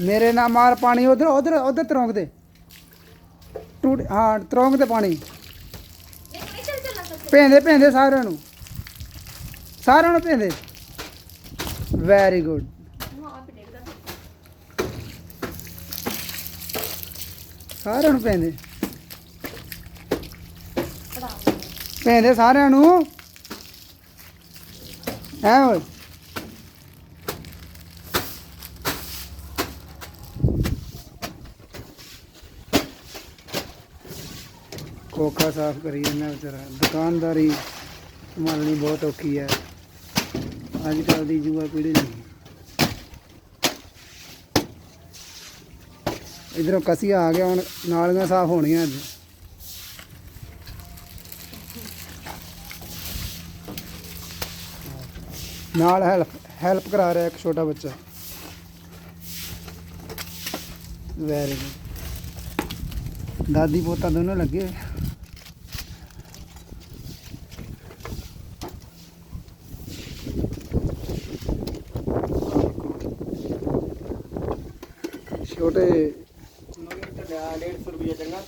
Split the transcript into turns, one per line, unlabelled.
ਮੇਰੇ ਨਾਲ ਮਾਰ ਪਾਣੀ ਉਧਰ ਉਧਰ ਉਧਰ ਤਰੋਂਗ ਦੇ। ਟੂਟ, ਹਾਂ ਤਰੋਂਗ ਤੇ ਪਾਣੀ। ਭੇਂਦੇ ਭੇਂਦੇ ਸਾਰਿਆਂ ਨੂੰ। ਸਾਰਿਆਂ ਨੂੰ ਭੇਂਦੇ। ਵੈਰੀ ਗੁੱਡ ਸਾਰਿਆਂ ਨੂੰ ਭੇਂਦੇ। ਭੇਂਦੇ ਸਾਰਿਆਂ ਨੂੰ। ਐ ਓਏ ਕੋਖਾ ਸਾਫ਼ ਕਰੀ ਜਾਂਦਾ ਵਿਚਾਰਾ। ਦੁਕਾਨਦਾਰੀ ਸੰਭਾਲਣੀ ਬਹੁਤ ਔਖੀ ਹੈ। ਅੱਜ ਕੱਲ ਦੀ ਯੁਵਾ ਪੀੜ੍ਹੀ ਨਹੀਂ। ਇਧਰੋਂ ਕਸੀਆ ਆ ਗਿਆ, ਹੁਣ ਨਾਲੀਆਂ ਸਾਫ਼ ਹੋਣੀਆਂ ਅੱਜ। ਨਾਲ ਹੈਲਪ ਹੈਲਪ ਕਰਾ ਰਿਹਾ ਇੱਕ ਛੋਟਾ ਬੱਚਾ। ਵੈਰੀ ਗੁੱਡ ਦਾਦੀ ਪੋਤਾ ਦੋਨੋਂ ਲੱਗੇ। ਛੋਟੇ
ਮਗਰ ਤੇ 150 ਰੁਪਏ ਚੰਗਾ।